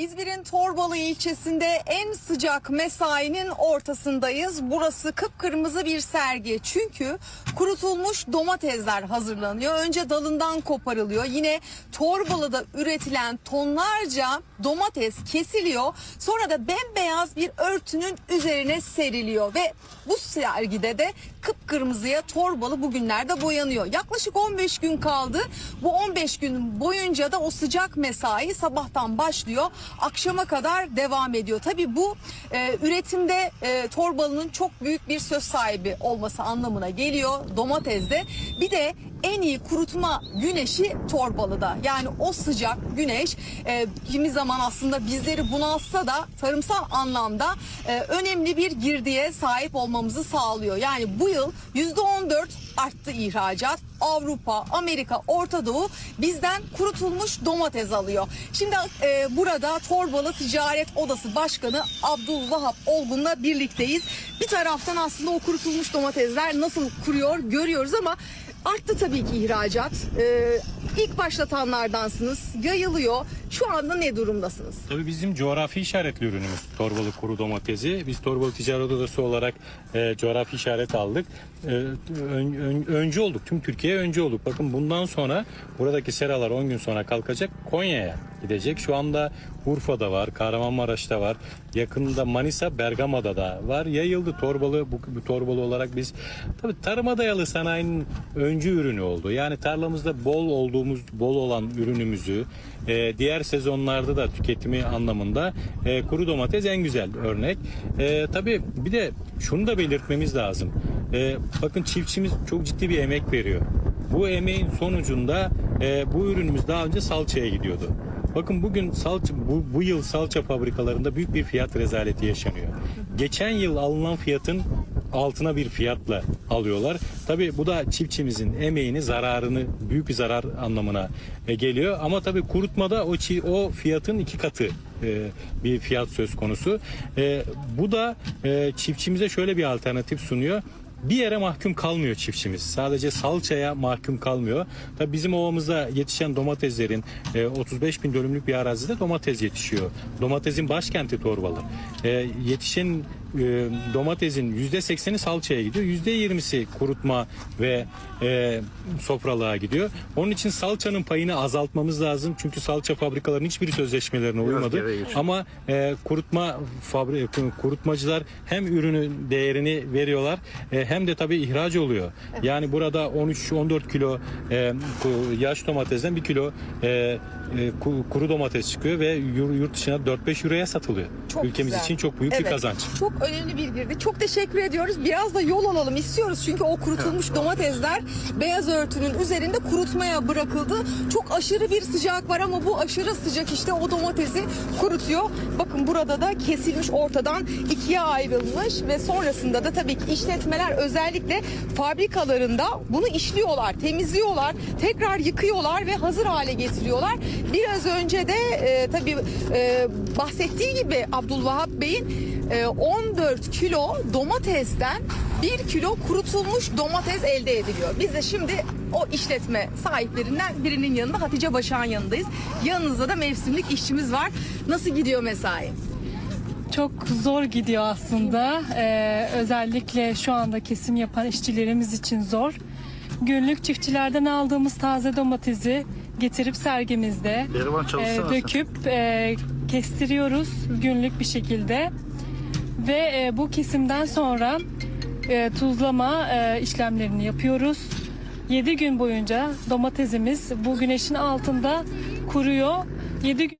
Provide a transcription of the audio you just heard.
İzmir'in Torbalı ilçesinde en sıcak mesainin ortasındayız. Burası kıpkırmızı bir sergi. Çünkü kurutulmuş domatesler hazırlanıyor. Önce dalından koparılıyor. Yine Torbalı'da üretilen tonlarca domates kesiliyor. Sonra da bembeyaz bir örtünün üzerine seriliyor ve bu sergide de kıpkırmızıya Torbalı bugünlerde boyanıyor. Yaklaşık 15 gün kaldı. Bu 15 gün boyunca da o sıcak mesai sabahtan başlıyor. Akşama kadar devam ediyor. Tabii bu e, üretimde e, Torbalı'nın çok büyük bir söz sahibi olması anlamına geliyor domatesde. Bir de en iyi kurutma güneşi Torbalı'da. Yani o sıcak güneş e, kimi zaman aslında bizleri bunaltsa da tarımsal anlamda e, önemli bir girdiye sahip olmamızı sağlıyor. Yani bu yıl %14 arttı ihracat. Avrupa, Amerika, Orta Doğu bizden kurutulmuş domates alıyor. Şimdi e, burada Torbalı Ticaret Odası Başkanı Abdülvahap Olgun'la birlikteyiz. Bir taraftan aslında o kurutulmuş domatesler nasıl kuruyor görüyoruz ama arttı tabii ki ihracat. E, ilk başlatanlardansınız, yayılıyor. Şu anda ne durumdasınız? Tabii bizim coğrafi işaretli ürünümüz torbalı kuru domatesi. Biz Torbalı Ticaret Odası olarak e, coğrafi işaret aldık. E, ön- ön- öncü olduk. Tüm Türkiye'ye öncü olduk. Bakın bundan sonra buradaki seralar 10 gün sonra kalkacak. Konya'ya gidecek. Şu anda Urfa'da var, Kahramanmaraş'ta var. Yakında Manisa, Bergama'da da var. Yayıldı torbalı bu, bu torbalı olarak biz tabii tarıma dayalı sanayinin öncü ürünü oldu. Yani tarlamızda bol olduğumuz, bol olan ürünümüzü e, diğer sezonlarda da tüketimi anlamında e, kuru domates en güzel örnek. E, tabii bir de şunu da belirtmemiz lazım. E, bakın çiftçimiz çok ciddi bir emek veriyor. Bu emeğin sonucunda e, bu ürünümüz daha önce salçaya gidiyordu. Bakın bugün salça bu, bu yıl salça fabrikalarında büyük bir fiyat rezaleti yaşanıyor. Geçen yıl alınan fiyatın altına bir fiyatla alıyorlar. Tabii bu da çiftçimizin emeğini, zararını büyük bir zarar anlamına geliyor. Ama tabii kurutmada o o fiyatın iki katı e, bir fiyat söz konusu. E, bu da e, çiftçimize şöyle bir alternatif sunuyor bir yere mahkum kalmıyor çiftçimiz. Sadece salçaya mahkum kalmıyor. Tabii bizim ovamızda yetişen domateslerin e, 35 bin dönümlük bir arazide domates yetişiyor. Domatesin başkenti Torbalı. Yetişen e, domatesin %80'i salçaya gidiyor. %20'si kurutma ve e, sofralığa gidiyor. Onun için salçanın payını azaltmamız lazım. Çünkü salça fabrikalarının hiçbiri sözleşmelerine uymadı. Ama e, kurutma fabri kurutmacılar hem ürünün değerini veriyorlar e, hem de tabii ihraç oluyor. Yani burada 13-14 kilo e, yaş domatesden 1 kilo e, e, ku- kuru domates çıkıyor ve yur- yurt dışına 4-5 euroya satılıyor. Çok Ülkemiz güzel. için çok büyük Evet, bir kazanç. Çok önemli bir girdi. Çok teşekkür ediyoruz. Biraz da yol alalım istiyoruz. Çünkü o kurutulmuş domatesler beyaz örtünün üzerinde kurutmaya bırakıldı. Çok aşırı bir sıcak var ama bu aşırı sıcak işte o domatesi kurutuyor. Bakın burada da kesilmiş ortadan ikiye ayrılmış ve sonrasında da tabii ki işletmeler özellikle fabrikalarında bunu işliyorlar, temizliyorlar, tekrar yıkıyorlar ve hazır hale getiriyorlar. Biraz önce de e, tabii e, bahsettiği gibi Abdülvahap Bey'in 14 kilo domatesten 1 kilo kurutulmuş domates elde ediliyor. Biz de şimdi o işletme sahiplerinden birinin yanında Hatice Başak'ın yanındayız. Yanınızda da mevsimlik işçimiz var. Nasıl gidiyor mesai? Çok zor gidiyor aslında. Ee, özellikle şu anda kesim yapan işçilerimiz için zor. Günlük çiftçilerden aldığımız taze domatesi getirip sergimizde e, döküp e, kestiriyoruz günlük bir şekilde. Ve e, bu kesimden sonra e, tuzlama e, işlemlerini yapıyoruz. 7 gün boyunca domatesimiz bu güneşin altında kuruyor. 7 gün